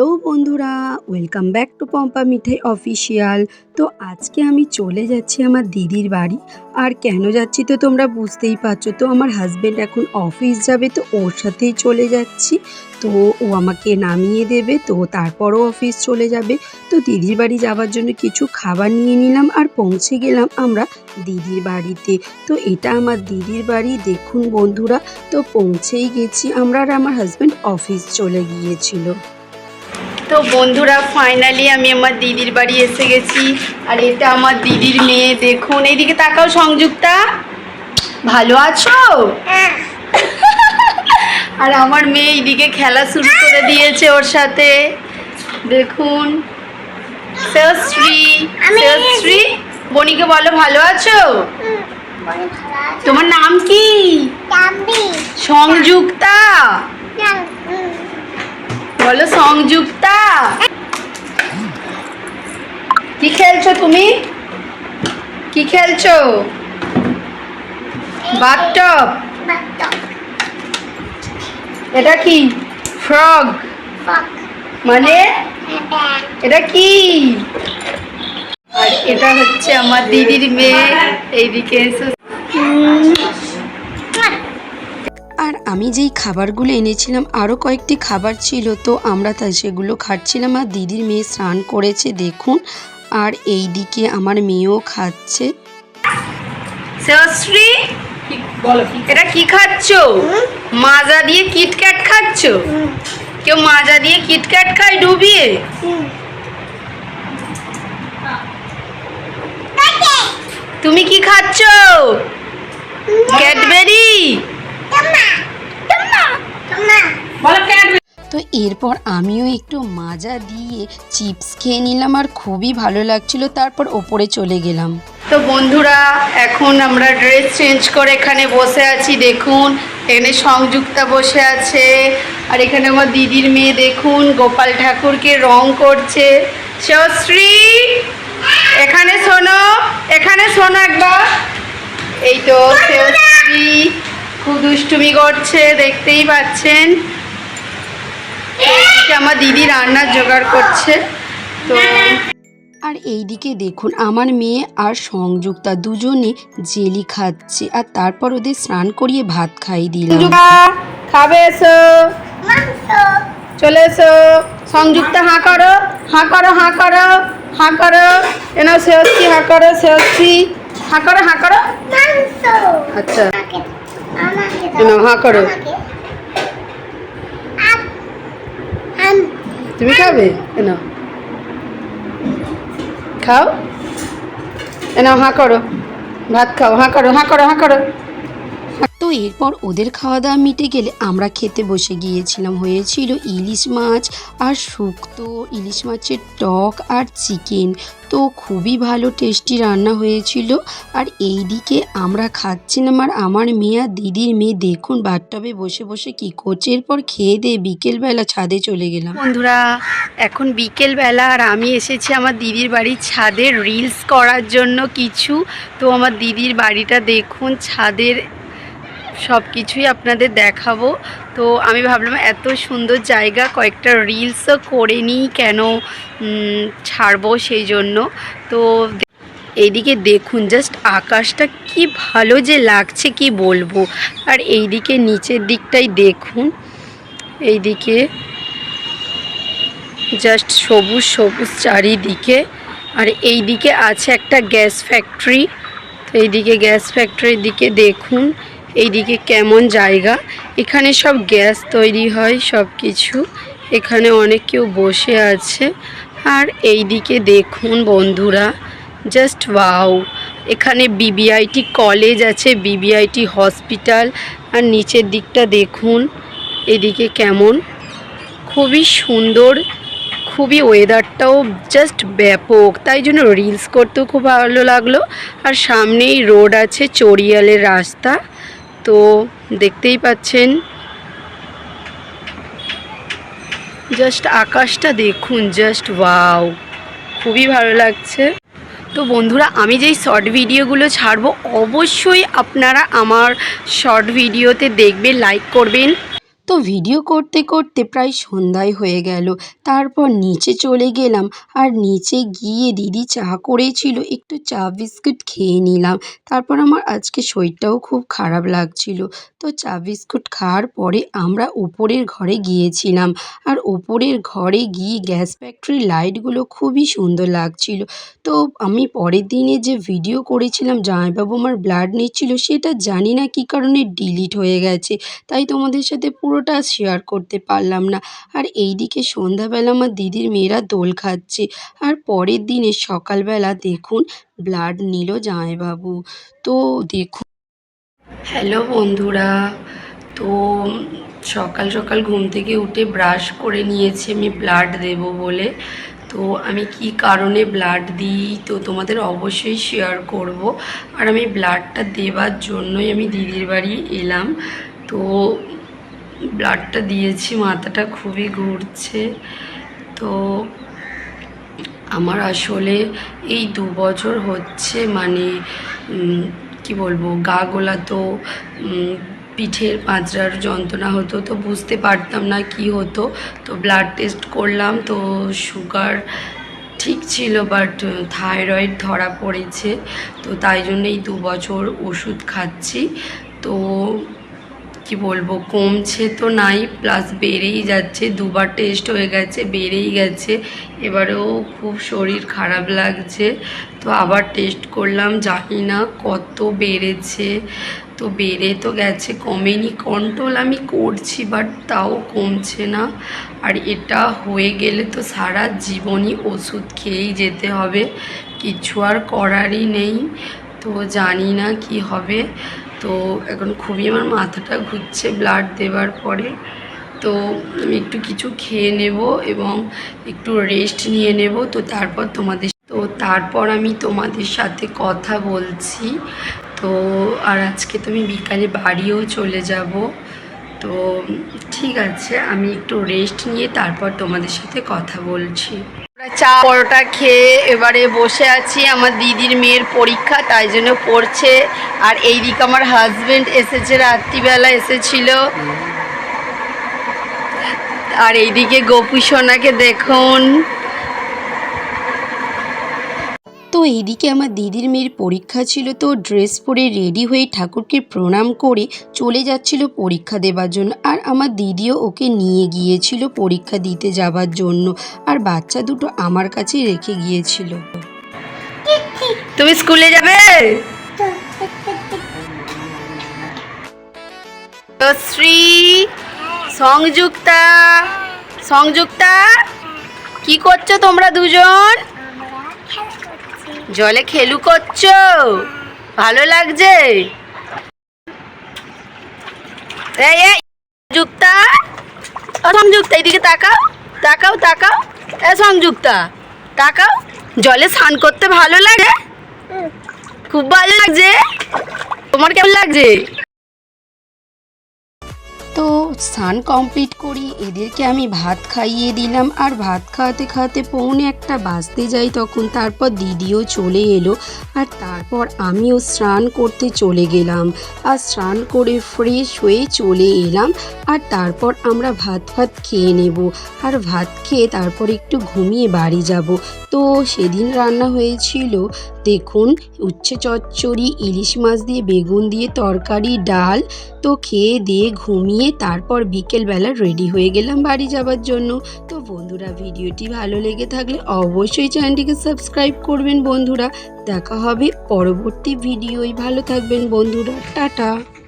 Hello বন্ধুরা, welcome back to Pompa Mithai official তো আজকে আমি চলে যাচ্ছি আমার দিদির বাড়ি। আর কেন যাচ্ছি তো তোমরা বুঝতেই পারছ। তো আমার হাজব্যান্ড এখন অফিস যাবে, তো ওর সাথেই চলে যাচ্ছি। তো ও আমাকে নামিয়ে দেবে, তো তারপরও অফিস চলে যাবে। তো দিদির বাড়ি যাওয়ার জন্য কিছু খাবার নিয়ে নিলাম আর পৌঁছে গেলাম আমরা দিদির বাড়িতে। তো এটা আমার দিদির বাড়ি, দেখুন বন্ধুরা। তো পৌঁছেই গেছি আমরা আর আমার হাজব্যান্ড অফিস চলে গিয়েছিল। তো বন্ধুরা ফাইনালি আমি আমার দিদির বাড়ি এসে গেছি। আর এটা আমার দিদির মেয়ে দেখুন। এইদিকে তাকাও সংযুক্তা। ভালো আছো? আর আমার মেয়ে এইদিকে খেলা শুরু করে দিয়েছে ওর সাথে। দেখুন। শ্রী শ্রী বনিকে বলো ভালো আছো? তোমার নাম কি? সংযুক্তা। বলো সংযুক্তা। কি খেলছো তুমি? কি খেলছো? বাথটব। এটা কি? ফ্রগ। মানে? এটা কি? আর এটা হচ্ছে আমার দিদির মেয়ে। এইদিকে এসে। আর আমি যেই খাবারগুলো এনেছিলাম আরও কয়েকটি খাবার ছিল তো আমরা তা সেগুলো খাচ্ছিলাম। আর দিদির মেয়ে স্নান করেছে দেখুন। আর এই দিকে আমার মেয়েও খাচ্ছে। এটা কি খাচ্ছ? মাজা দিয়ে কিটক্যাট খাচ্ছ? কেউ মাজা দিয়ে কিটক্যাট খায় ডুবিয়ে? তুমি কি খাচ্ছ? ক্যাডবেরি? তো এরপর আমিও একটু মাজা দিয়ে চিপস খেয়ে নিলাম আর খুবই ভালো লাগছিল তারপর ওপরে চলে গেলাম। তো বন্ধুরা এখন আমরা ড্রেস চেঞ্জ করে এখানে বসে আছি দেখুন। এখানে সংযুক্তা বসে আছে আর এখানে আমার দিদির মেয়ে দেখুন গোপাল ঠাকুরকে রং করছে। শ্রী এখানে শোনো এখানে শোনো একবার। এই তো শ্রী খুব দুষ্টুমি করছে দেখতেই পাচ্ছেন। আমার দিদি রান্নার জোগাড় করছে তো আর এইদিকে দেখুন আমার মেয়ে আর সংযুক্তা দুজনে জেলি খাচ্ছে আর তারপর ওদের স্নান করিয়ে ভাত খাই দিলাম। খাবে এসো। চলে এসো। সংযুক্তা হাঁ করো হাঁ করো হাঁ করো হাঁ করো। এন সেহস্তি হাঁ করো সেহস্তি হাঁ করো হাঁ করো। আচ্ছা। হাঁ করো। তুমি খাবে? এনো খাও? এনো হাঁ করো। ভাত খাও। হাঁ করো হাঁ করো হাঁ করো। এরপর ওদের খাওয়া দাওয়া মিটে গেলে আমরা খেতে বসে গিয়েছিলাম। হয়েছিল ইলিশ মাছ আর শুক্তো, ইলিশ মাছের টক আর চিকেন। তো খুবই ভালো টেস্টি রান্না হয়েছিল। আর এই দিকে আমরা খাচ্ছিলাম আর আমার মেয়ে দিদির মেয়ে দেখুন বাথটবে বসে বসে কি করছে। এরপর খেয়ে দিয়ে বিকেলবেলা ছাদে চলে গেলাম। বন্ধুরা, এখন বিকেলবেলা আর আমি এসেছি আমার দিদির বাড়ির ছাদে রিলস করার জন্য কিছু। তো আমার দিদির বাড়িটা দেখুন, ছাদের সব কিছুই আপনাদের দেখাবো। তো আমি ভাবলাম এত সুন্দর জায়গা, কয়েকটা রিলসও করে নিই কেন ছাড়বো সেই জন্য। তো এইদিকে দেখুন জাস্ট আকাশটা কি ভালো যে লাগছে, কি বলব। আর এইদিকে নিচের দিকটাই দেখুন। এইদিকে জাস্ট সবুজ সবুজ চারিদিকে। আর এইদিকে আছে একটা গ্যাস ফ্যাক্টরি তো এইদিকে গ্যাস ফ্যাক্টরির দিকে দেখুন। এইদিকে কেমন জায়গা? এখানে সব গ্যাস তৈরি হয় সব কিছু এখানে অনেক কেউ বসে আছে। আর এইদিকে দেখুন বন্ধুরা জাস্ট ওয়াও এখানে বিবিআইটি কলেজ আছে বিবিআইটি হসপিটাল আর নিচের দিকটা দেখুন, এদিকে কেমন? খুবই সুন্দর, খুবই ওয়েদারটাও জাস্ট ব্যাপক। তাই জন্য রিলস করতেও খুব ভালো লাগল। আর সামনেই রোড আছে, চড়িয়ালের রাস্তা। তো দেখতেই পাচ্ছেন। জাস্ট আকাশটা দেখুন জাস্ট ওয়াও খুবই ভালো লাগছে। তো বন্ধুরা, আমি যেই শর্ট ভিডিওগুলো ছাড়বো, অবশ্যই আপনারা আমার শর্ট ভিডিওতে দেখবেন লাইক করবেন। তো ভিডিও করতে করতে প্রায় সন্ধ্যায় হয়ে গেল। তারপর নিচে চলে গেলাম আর নিচে গিয়ে দিদি চা করেছিল, একটু চা বিস্কুট খেয়ে নিলাম। তারপর আমার আজকে শরীরটাও খুব খারাপ লাগছিল। তো চা বিস্কুট খাওয়ার পরে আমরা উপরের ঘরে গিয়েছিলাম আর উপরের ঘরে গিয়ে গ্যাস ফ্যাক্টরির লাইটগুলো খুবই সুন্দর লাগছিল। তো আমি পরের দিনে যে ভিডিও করেছিলাম জামাইবাবু আমার ব্লাড নিচ্ছিল, সেটা জানি না কী কারণে ডিলিট হয়ে গেছে। তাই তোমাদের সাথে পুরোটা শেয়ার করতে পারলাম না। আর এই দিকে সন্ধ্যাবেলা আমার দিদির মেয়েরা দোল খাচ্ছে। আর পরের দিনে সকালবেলা দেখুন ব্লাড নিল জামাইবাবু। তো দেখুন। হ্যালো বন্ধুরা, তো সকাল সকাল ঘুম থেকে উঠে ব্রাশ করে নিয়েছি আমি ব্লাড দেব বলে। তো আমি কি কারণে ব্লাড দিই তো তোমাদের অবশ্যই শেয়ার করব। আর আমি ব্লাডটা দেওয়ার জন্যই আমি দিদির বাড়ি এলাম। তো ব্লাডটা দিয়েছি, মাথাটা খুবই ঘুরছে। তো আমার আসলে এই দু বছর হচ্ছে মানে কি বলব, গা গোলাতো তো পিঠের পাঁচড়ার যন্ত্রণা হতো তো বুঝতে পারতাম না কি হতো। তো ব্লাড টেস্ট করলাম তো সুগার ঠিক ছিল বাট থাইরয়েড ধরা পড়েছে। তো তাই জন্য এই দু বছর ওষুধ খাচ্ছি। তো কি বলব, কমছে তো নাই প্লাস বেড়েই যাচ্ছে, দুবার টেস্ট হয়ে গেছে, বেড়েই গেছে, এবারেও খুব শরীর খারাপ লাগছে, তো আবার টেস্ট করলাম, জানি না কত বেড়েছে, তো বেড়ে তো গেছে, কমেনি কন্ট্রোল আমি করছি বাট তাও কমছে না, আর এটা হয়ে গেলে তো সারা জীবনই ওষুধ খেয়েই যেতে হবে, কিছু আর করারই নেই তো জানি না কি হবে। তো এখন খুবই আমার মাথাটা ঘুরছে ব্লাড দেওয়ার পরে। তো আমি একটু কিছু খেয়ে নেব এবং একটু রেস্ট নিয়ে নেব। তো তারপর তোমাদের তো তারপর আমি তোমাদের সাথে কথা বলছি। তো আর আজকে তো আমি বিকালে বাড়িও চলে যাব। তো ঠিক আছে, আমি একটু রেস্ট নিয়ে তারপর তোমাদের সাথে কথা বলছি। চা পরোটা খেয়ে এবারে বসে আছি আমার দিদির মেয়ের পরীক্ষা তাই জন্য পড়ছে। আর এইদিক আমার হাজবেন্ড এসেছে রাত্রিবেলা এসেছিল। আর এইদিকে গোপী সোনাকে দেখুন তো এইদিকে আমার দিদির মেয়ের পরীক্ষা ছিল তো ড্রেস পরে রেডি হয়ে ঠাকুরকে প্রণাম করে চলে যাচ্ছিল পরীক্ষা দেবার জন্য। আর আমার দিদিও ওকে নিয়ে গিয়েছিল পরীক্ষা দিতে যাবার জন্য। আর বাচ্চা দুটো আমার কাছে রেখে গিয়েছিল। তুমি স্কুলে যাবে? শ্রী সংযুক্তা সংযুক্তা, কি করছ তোমরা দুজন? জলে খেলু করছ? ভালো লাগছে? যুক্তা সংযুক্তা। তাকাও তাকাও তাকাও। এ সংযুক্তা তাকাও। জলে স্নান করতে ভালো লাগে? খুব ভালো লাগছে? তোমার কেমন লাগছে? স্নান কমপ্লিট করি, এদেরকে আমি ভাত খাইয়ে দিলাম। আর ভাত খাওয়াতে খাওয়াতে পৌনে একটা বাজতে যাই তখন। তারপর দিদিও চলে এলো আর তারপর আমিও স্নান করতে চলে গেলাম। আর স্নান করে ফ্রেশ হয়ে চলে এলাম আর তারপর আমরা ভাত ভাত খেয়ে নেব। আর ভাত খেয়ে তারপর একটু ঘুমিয়ে বাড়ি যাব। তো সেদিন রান্না হয়েছিল দেখুন উচ্ছে চচ্চড়ি, ইলিশ মাছ দিয়ে বেগুন দিয়ে তরকারি, ডাল। তো খেয়ে দিয়ে ঘুমিয়ে তারপর বিকেলবেলা রেডি হয়ে গেলাম বাড়ি যাবার জন্য। তো বন্ধুরা, ভিডিওটি ভালো লেগে থাকলে অবশ্যই চ্যানেলটিকে সাবস্ক্রাইব করবেন বন্ধুরা। দেখা হবে পরবর্তী ভিডিওই ভালো থাকবেন বন্ধুরা। টাটা।